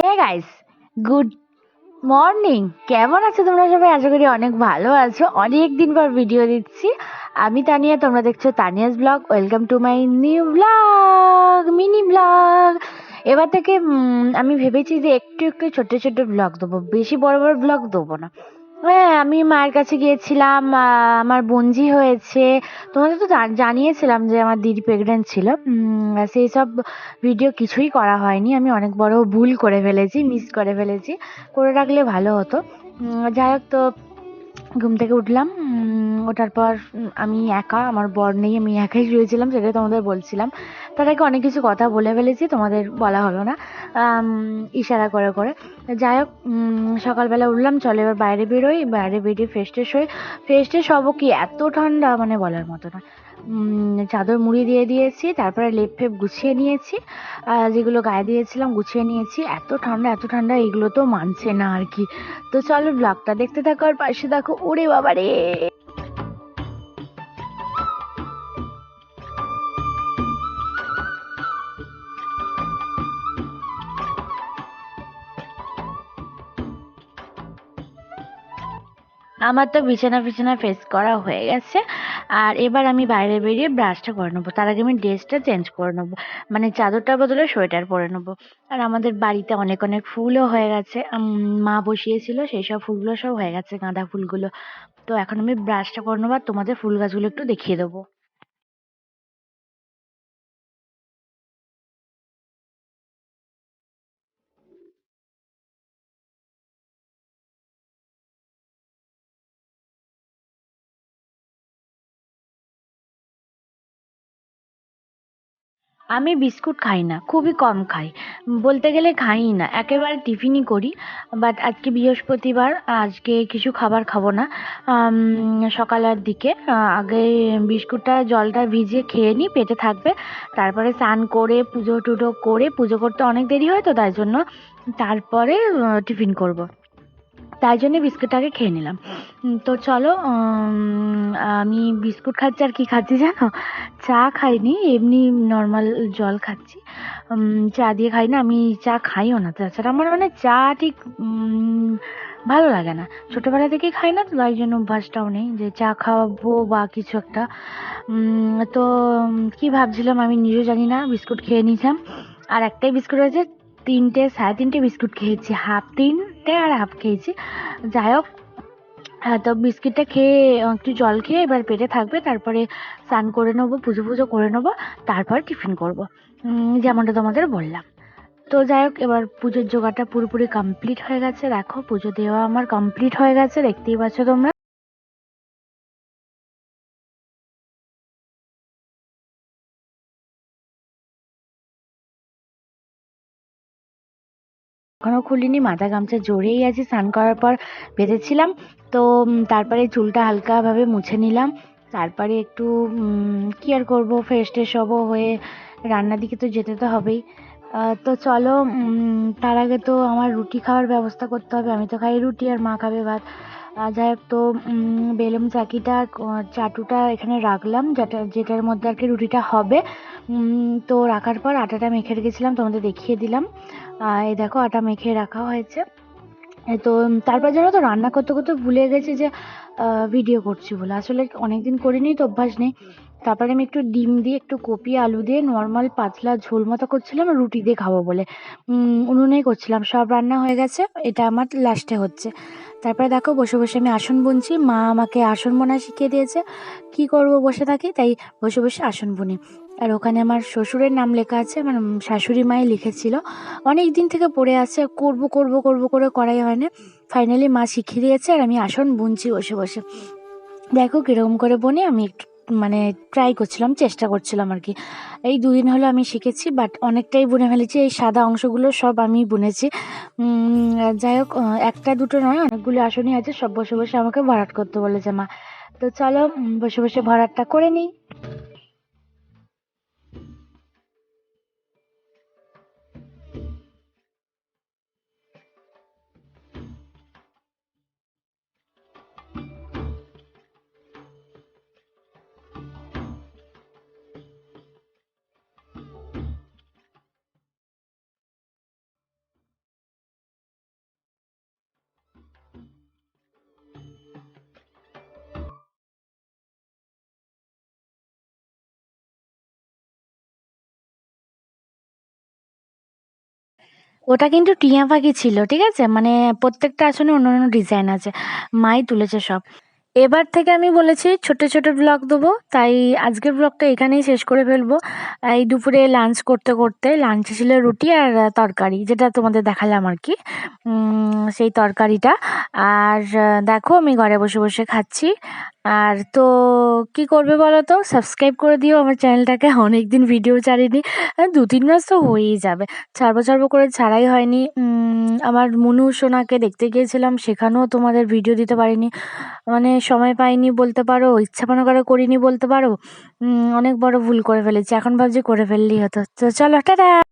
Hey guys good morning কেমন আছো তোমরা সবাই? আশা করি অনেক ভালো আছো। অনেক দিন পর ভিডিও দিচ্ছি। আমি তানিয়া, তোমরা দেখছ Tania's blog. Welcome to my new blog mini blog এবার থেকে আমি ভেবেছি যে একটু একটু ছোট ছোট ব্লগ দেবো। বেশি বড় বড় ব্লগ দেবো না। হ্যাঁ আমি মায়ের কাছে গিয়েছিলাম আমার বোনঝি হয়েছে। তোমাদের তো জান- জানিয়েছিলাম যে আমার দিদি প্রেগনেন্ট ছিল। সেই সব ভিডিও কিছুই করা হয়নি। আমি অনেক বড় ভুল করে ফেলেছি মিস করে ফেলেছি। করে রাখলে ভালো হতো। যাই হোক তো ঘুম থেকে উঠলাম ওঠার পর আমি একা, আমার বর নেই, আমি একাই শুয়েছিলাম, সেটাই তোমাদের বলছিলাম। তার আগে অনেক কিছু কথা বলে ফেলেছি, তোমাদের বলা হলো না ইশারা করে করে। যাই হোক সকালবেলা উঠলাম, চলো এবার বাইরে বেরোই, বাইরে বেরিয়ে ফ্রেশ ট্রেশ হই। ফ্রেশ ট্রেশ হব কি এত ঠান্ডা মানে বলার মতো না। চাদর মুড়ি দিয়ে দিয়েছি, তারপরে লেপ ফেপ গুছিয়ে নিয়েছি। যেগুলো গায়ে দিয়েছিলাম গুছিয়ে নিয়েছি। এত ঠান্ডা এত ঠান্ডা, এগুলো তো মানছে না আর কি। তো চলো ব্লগটা দেখতে থাকো আর পাশে দেখো ওরে বাবা আমার তো বিছানা বিছানা ফেস করা হয়ে গেছে। আর এবার আমি বাইরে বেরিয়ে ব্রাশটা করে নেব। তার আগে আমি ড্রেসটা চেঞ্জ করে নেব। মানে চাদরটার বদলে সোয়েটার পরে নেব। আর আমাদের বাড়িতে অনেক অনেক ফুলও হয়ে গেছে। মা বসিয়েছিল, সেই সব ফুলগুলো সব হয়ে গেছে, গাঁদা ফুলগুলো। তো এখন আমি ব্রাশটা করে নেব আর তোমাদের ফুল গাছগুলো একটু দেখিয়ে দেবো। আমি বিস্কুট খাই না, খুবই কম খাই। বলতে গেলে খাই না, একেবারে টিফিনই করি। বাট আজকে বৃহস্পতিবার, আজকে কিছু খাবার খাব না। সকালের দিকে আগে বিস্কুটটা, জলটা ভিজিয়ে খেয়ে নিই, পেটে থাকবে। তারপরে স্নান করে, পুজো টুজো করে, পুজো করতে অনেক দেরি হয় তো, তাই জন্য তারপরে টিফিন করব। তাই জন্য বিস্কুটটাকে খেয়ে নিলাম। তো চলো আমি বিস্কুট খাচ্ছি আর কি খাচ্ছি জানো? চা খাইনি, এমনি নর্মাল জল খাচ্ছি। চা দিয়ে খাই না, আমি চা খাইও না। তাছাড়া আমার মানে চা ঠিক ভালো লাগে না। ছোটোবেলা থেকেই খাই না তো তাই জন্য অভ্যাসটাও নেই যে চা খাওয়াবো বা কিছু একটা। তো, কি ভাবছিলাম আমি নিজেও জানি না, বিস্কুট খেয়ে নিয়েছিলাম। আর একটাই বিস্কুট আছে তিনটে, সাড়ে তিনটে বিস্কুট খেয়েছি, হাফ তিনটে আর হাফ খেয়েছি। যাই হোক তো বিস্কিটটা খেয়ে একটু জল খেয়ে এবার পেটে থাকবে, তারপরে স্নান করে নেব, পুজো পুজো করে নেব, তারপর টিফিন করব। যেমনটা তোমাদের বললাম। তো যাই হোক এবার পুজোর জোগাড়টা পুরোপুরি কমপ্লিট হয়ে গেছে দেখো পুজো দেওয়া আমার কমপ্লিট হয়ে গেছে, দেখতেই পাচ্ছ তোমরা। এখনও খুলিনি, মাথা গামছা জড়িয়েই আছি, স্নান করার পর বেঁধেছিলাম। তো তারপরে চুলটা হালকাভাবে মুছে নিলাম। তারপরে একটু কি আর করব ফ্রেশ ট্রেশ হব হয়ে রান্নার দিকে তো যেতে তো হবেই। তো চলো তার আগে তো আমার রুটি খাওয়ার ব্যবস্থা করতে হবে। আমি তো খাই রুটি আর মা খাবে ভাত। যাই হোক, তো বেলুন চাকিটা চাটুটা এখানে রাখলাম, যেটা, যেটার মধ্যে আর কি রুটিটা হবে। তো রাখার পর আটাটা মেখে রেখেছিলাম, তোমাদের দেখিয়ে দিলাম। এই দেখো, আটা মেখে রাখা হয়েছে। তো তারপর যেন তো, রান্না করতে করতে ভুলে গেছি যে ভিডিও করছি বলে। আসলে অনেকদিন করিনি, তো অভ্যাস নেই। তারপরে আমি একটু ডিম দিয়ে, একটু কপি, আলু দিয়ে নর্মাল পাতলা ঝোল মতো করছিলাম রুটি দিয়ে খাব বলে। উনুনেই করছিলাম, সব রান্না হয়ে গেছে, এটা আমার লাস্টে হচ্ছে। তারপরে দেখো, বসে বসে আমি আসন বুনছি, মা আমাকে আসন বোনা শিখিয়ে দিয়েছে, কি করব বসে থাকি, তাই বসে বসে আসন বুনি। আর ওখানে আমার শ্বশুরের নাম লেখা আছে, আমার শাশুড়ি মাই লিখেছিল, অনেক দিন থেকে পড়ে আছে করব করব করব, করে করাই হয় না। ফাইনালি মা শিখিয়ে দিয়েছে, আর আমি আসন বুনছি বসে বসে। দেখো কীরকম করে বনে, আমি একটু মানে ট্রাই করছিলাম, চেষ্টা করছিলাম আর কি। এই দুদিন হলো আমি শিখেছি বাট অনেকটাই বুনে ফেলেছি। এই সাদা অংশগুলো সব আমি বুনেছি। যাই হোক একটা দুটো নয়, অনেকগুলো আসনই আছে। সব বসে বসে আমাকে ভরাট করতে বলেছে মা। তো চলো বসে বসে ভরাটটা করে নিই। ওটা কিন্তু টিয়া পাখি ছিল, ঠিক আছে? মানে প্রত্যেকটা আসনে অন্য অন্য ডিজাইন আছে। মাই তুলেছে সব। এবার থেকে আমি বলেছি ছোট ছোট ব্লগ দেবো। তাই আজকের ব্লগটা এখানেই শেষ করে ফেলব। এই দুপুরে লাঞ্চ করতে করতে লাঞ্চে ছিল রুটি আর তরকারি, যেটা তোমাদের দেখালাম আর কি। সেই তরকারিটা। আর দেখো, আমি ঘরে বসে বসে খাচ্ছি। আর তো কি করবে বলো তো? সাবস্ক্রাইব করে দিও, আমার চ্যানেলটাকে। অনেক দিন ভিডিও ছাড়িনি। দু তিন মাস তো হয়েই যাবে। ছাড়বো ছাড়বো করে ছাড়াই হয়নি। আমার মুনু সোনাকে দেখতে গিয়েছিলাম, সেখানেও তোমাদের ভিডিও দিতে পারিনি। মানে সময় পাইনি বলতে পারো, ইচ্ছা মনে করে করিনি বলতে পারো অনেক বড় ভুল করে ফেলেছি। এখন ভাবছি করে ফেললেই হতো। তো চলো, টাটা!